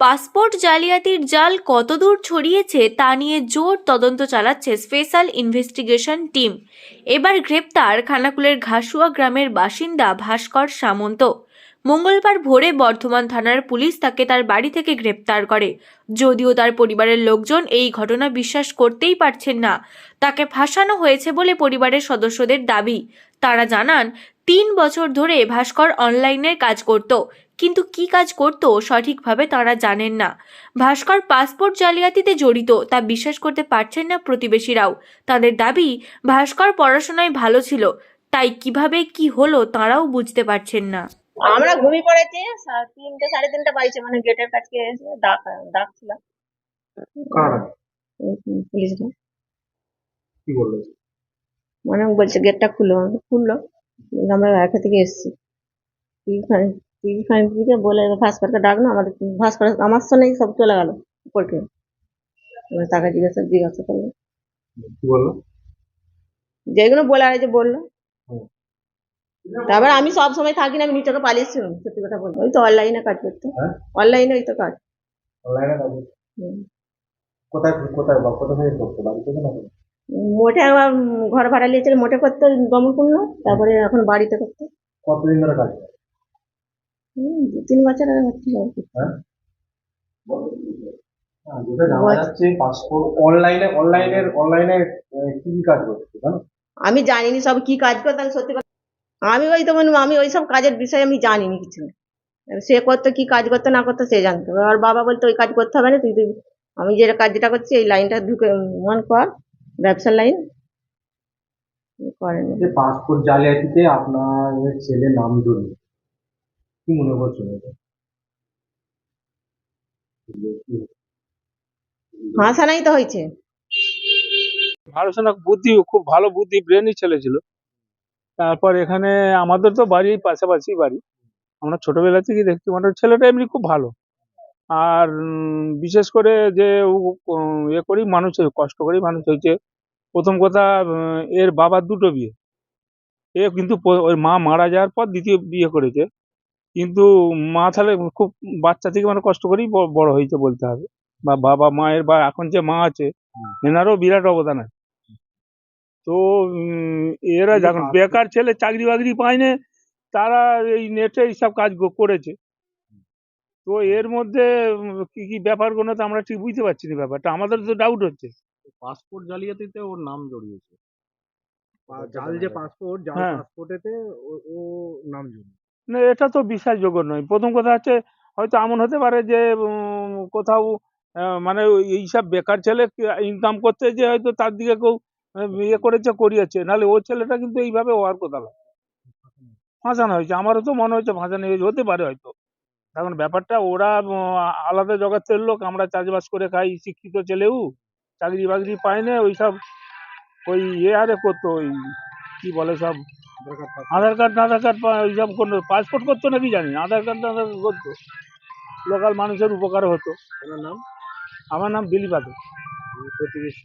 Passport জালিয়াতির জাল কতদূর ছড়িয়েছে তা নিয়ে জোর তদন্ত চালাচ্ছে স্পেশাল ইনভেস্টিগেশন টিম। এবার গ্রেপ্তার খানাকুলের ঘাসুয়া গ্রামের বাসিন্দা ভাস্কর সামন্ত। মঙ্গলবার ভোরে বর্ধমান থানার পুলিশ তাকে তার বাড়ি থেকে গ্রেপ্তার করে। যদিও তার পরিবারের লোকজন এই ঘটনা বিশ্বাস করতেই পারছেন না। তাকে ফাঁসানো হয়েছে বলে পরিবারের সদস্যদের দাবি। তারা জানান তিন বছর ধরে ভাস্কর অনলাইনের কাজ করত। কিন্তু কি কাজ করত সঠিকভাবে তারা জানেন না। ভাস্কর পাসপোর্ট জালিয়াতিতে জড়িত তা বিশ্বাস করতে পারছেন না প্রতিবেশীরাও। তাদের দাবি ভাস্কর পড়াশোনায় ভালো ছিল তাই কীভাবে কি হলো তারাও বুঝতে পারছেন না। আমরা ঘুমিয়ে পড়েছি তিনটে সাড়ে তিনটে বাজছে মানে গেটের কাছে ডাক ডাকছিলাম কারা? পুলিশরা কি বলল? মানে বলছে গেটটা খুলো। খুললো। বলল, আমরা একা থেকে এসেছি। টিভি ফাইভ থেকে বলে ভাস্করকে ডাকলো আমাদের ভাস্কর আমার সঙ্গেই সব চলে গেল উপরকে এবার তাকে জিজ্ঞাসা জিজ্ঞাসা করল। কি বলল? যেগুলো বলে আর যে বলল। তারপর আমি সব সময় থাকি না আমি নিচকে পালিয়েছিলাম সত্যি কথা বলব ওই তো অনলাইনে কাজ করতে। হ্যাঁ? অনলাইনে ওই তো কাজ। অনলাইনে কাজ হুম। কোথায় কোথায় বা কোথা থেকে করতো? বাড়ি থেকে না মোটে ঘর ভাড়া নিয়েছিল মোটে করতো দমনপূর্ণ তারপরে এখন বাড়িতে করতো। কতদিন ধরে কাজ? দু তিন বছর আগে হচ্ছিল আর কি। হ্যাঁ? আমি জানিনি সব কি কাজ করতো আমি সত্যি কথা আমি ওই তো মানে আমি ওই সব কাজের বিষয়ে আমি জানিনি কিছু। সে করতো কি কাজ করতো না করতো সে জানতো। আর বাবা বলতো ওই কাজ করতে হবে না তুই তুই আমি যেটা কাজ যেটা করছি এই লাইনটা ঢুকে মন কর। ব্যবসার লাইন? করেনি। যে পাসপোর্ট জালিয়াতিতে আপনার ছেলে নাম জড়িয়ে কি মনে করছেন এটা? হাসানাই তো হয়েছে। পড়াশোনা বুদ্ধি খুব ভালো বুদ্ধি ব্রেনই ছেলে ছিল। তারপর এখানে আমাদের তো বাড়ি পাশাপাশি বাড়ি। আমরা ছোটবেলা থেকেই দেখছি মানে ছেলেটা এমনি খুব ভালো। আর বিশেষ করে যে ইয়ে করি মানুষ হয়ে- কষ্ট করেই মানুষ হয়েছে প্রথম কথা এর বাবার দুটো বিয়ে। এ কিন্তু ওই মা মারা যাওয়ার পর দ্বিতীয় বিয়ে করেছে। কিন্তু মা তাহলে খুব বাচ্চা থেকে মানে কষ্ট করেই বড় হয়েছে বলতে হবে। বা বাবা মায়ের বা এখন যে মা আছে এনারও বিরাট অবদান আছে। তো এরা যখন বেকার ছেলে চাকরি বাকরি পায় না তারা এই নেটে এইসব কাজ করেছে। তো এর মধ্যে কি কি ব্যাপারগুলো তো আমরা ঠিক বুঝতে পারছি না ব্যাপারটা। আমাদের তো ডাউট হচ্ছে। পাসপোর্ট জালিয়াতিতে ওর নাম জড়িয়েছে। জাল যে। পাসপোর্ট জাল হ্যাঁ। পাসপোর্টেতে ও- ও নাম জড়িয়েছে না এটা তো বিশ্বাসযোগ্য নয়। প্রথম কথা হচ্ছে হয়তো এমন হতে পারে যে কোথাও মানে এইসব বেকার ছেলে ইনকাম করতে যে হয়তো তার দিকে কেউ ইয়ে করেছে করিয়েছে। নাহলে ও ছেলেটা কিন্তু এইভাবে হওয়ার কথা না। ফাঁসানো হয়েছে। আমারও তো মনে হচ্ছে ফাঁসানো হয়েছে হতে পারে হয়তো। এখন ব্যাপারটা ওরা আলাদা জগতের লোক আমরা চাষবাস করে খাই শিক্ষিত ছেলেও চাকরি বাকরি পায় না ওইসব ওই ইয়ে আরে করতো ওই কি বলে সব? আধার কার্ড আধার কার্ড ওইসব কোনো পাসপোর্ট করতো নাকি জানি না আধার কার্ড আধার কার্ড করতো। লোকাল মানুষের উপকার হতো। নাম? আমার নাম দিলীপ আদে প্রতিবেশী।